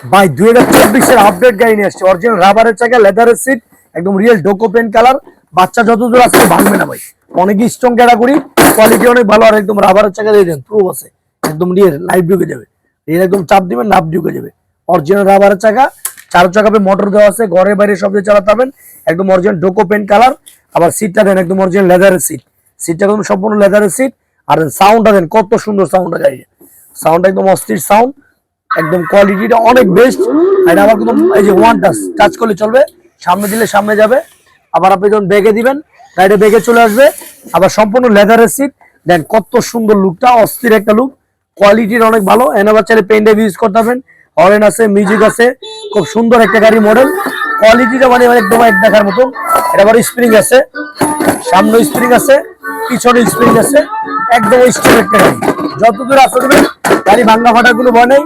ভাই, দুই হাজার চব্বিশের আপডেট গাড়ি নিয়ে আসছে। অরিজিনাল রাবারের চাকা লেদারের সিট একদম রিয়েল ডোকো পেন কালার বাচ্চা যত দূর আসছে ভাঙবে না ভাই। অনেক স্ট্রং ক্যাটাগরি কোয়ালিটি অনেক ভালো, আর একদম রাবারের চাকা দিয়ে দেন। প্রুফ আছে। একদম রিয়েল লাইভ ঢুকে যাবে। রিয়েল একদম চাপ দিবেন, নাপ ঢুকে যাবে। অরিজিনাল রাবারের চাকা, চার চাকাপে মোটর দেওয়া আছে, ঘরে বাইরে সব দিয়ে চালাতে পারবেন। একদম অরিজিনাল ডোকো পেন কালার আবার সিটটা দেন, একদম অরিজিনাল লেদারের সিট সিটটা একদম সম্পূর্ণ লেদারের সিট আর সাউন্ডটা দেন, কত সুন্দর সাউন্ডটা গাড়ি সাউন্ড একদম অস্থির সাউন্ড একদম কোয়ালিটিটা অনেক বেস্ট আর আবার একদম এই যে ওয়ান টাচ টাচ করলে চলবে। সামনে দিলে সামনে যাবে। আবার আপনি যখন বেগে দিবেন, গাড়িটা বেগে চলে আসবে। আবার সম্পূর্ণ লেদারের সিট দেন কত সুন্দর লুকটা অস্থির একটা লুক কোয়ালিটির অনেক ভালো। এনে আবার চাইলে পেন ইউজ করতে পারবেন। হরেন আছে মিউজিক আছে। খুব সুন্দর একটা গাড়ি মডেল কোয়ালিটিটা মানে একদম এক দেখার মতন এটা আবার স্প্রিং আছে। সামনে স্প্রিং আছে, পিছনে স্প্রিং আছে। একদম স্ট্রেট একটা গাড়ি। যত দূর আসতে দেবেন গাড়ি ভাঙ্গা ফাটা কোনো ভয় নেই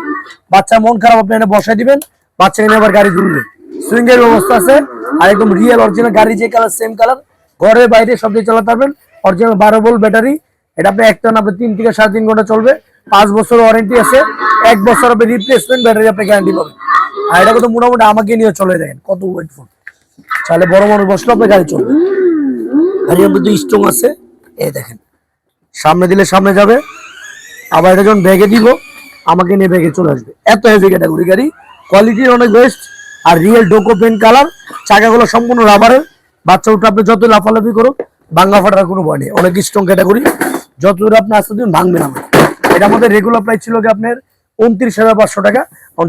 বাচ্চা মন খারাপ, আপনি এনে বসাই দিবেন, বাচ্চা এনে আবার গাড়ি ঘুরবে। সুইং এর ব্যবস্থা আছে, আর একদম রিয়েল অরিজিনাল গাড়ি যে কালার সেম কালার ঘরে বাইরে সব দিয়ে চালাতে পারবেন। অরিজিনাল বারো ভোল্ট ব্যাটারি এটা আপনি একটা না আপনি তিন থেকে সাড়ে তিন ঘণ্টা চলবে। পাঁচ বছর ওয়ারেন্টি আছে, এক বছর আপনি রিপ্লেসমেন্ট ব্যাটারি আপনি গ্যারান্টি পাবেন। আর এটা কত মোটামুটি আমাকে নিয়ে চলে দেখেন, কত ওয়েট ফোন তাহলে বড় মানুষ বসলে আপনার গাড়ি চলবে। গাড়ি কিন্তু স্ট্রং আছে। এই দেখেন, সামনে দিলে সামনে যাবে। আবার এটা যখন ব্যাগে দিব আমাকে নিয়ে ব্যাগে চলে আসবে। এত হেভি ক্যাটাগরি গাড়ি কোয়ালিটির অনেক বেস্ট আর রিয়েল ডোকো পেন কালার চাকাগুলো সম্পূর্ণ রাবারের বাচ্চা উঠে আপনি যত লাফালাফি করুন ভাঙ্গা ফাটার কোনো ভয় নেই। অনেক স্ট্রং ক্যাটাগরি যত দূর আপনি আসতে দিন ভাঙবে না এটা আমাদের রেগুলার প্রাইস ছিল কি আপনার উনত্রিশ হাজার পাঁচশো টাকা।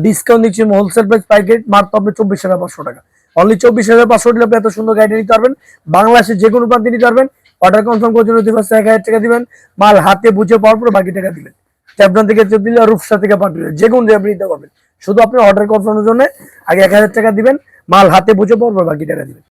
ডিসকাউন্ট দিচ্ছি হোলসেল প্রাইস প্যাকেট মাত্র আপনি চব্বিশ হাজার পাঁচশো টাকা। অনলি চব্বিশ হাজার পাঁচশো দিলে আপনি এত সুন্দর গাড়ি নিতে পারবেন। বাংলাদেশের যে কোনো প্রান্তে নিতে পারবেন। অর্ডার কনফার্ম করে জন্য দিবস এক হাজার টাকা দিবেন। মাল হাতে বুঝে পাওয়ার পর বাকি টাকা দিবেন। চ্যাপডন থেকে চৌদ্দিল্লা দিলে রূপসা থেকে পাঠিয়ে যে কোনো আপনি নিতে পারবেন। শুধু আপনি অর্ডার কনফার্মের জন্য আগে এক হাজার টাকা দিবেন, মাল হাতে বুঝে পড়বে বাকি টাকা দিবেন।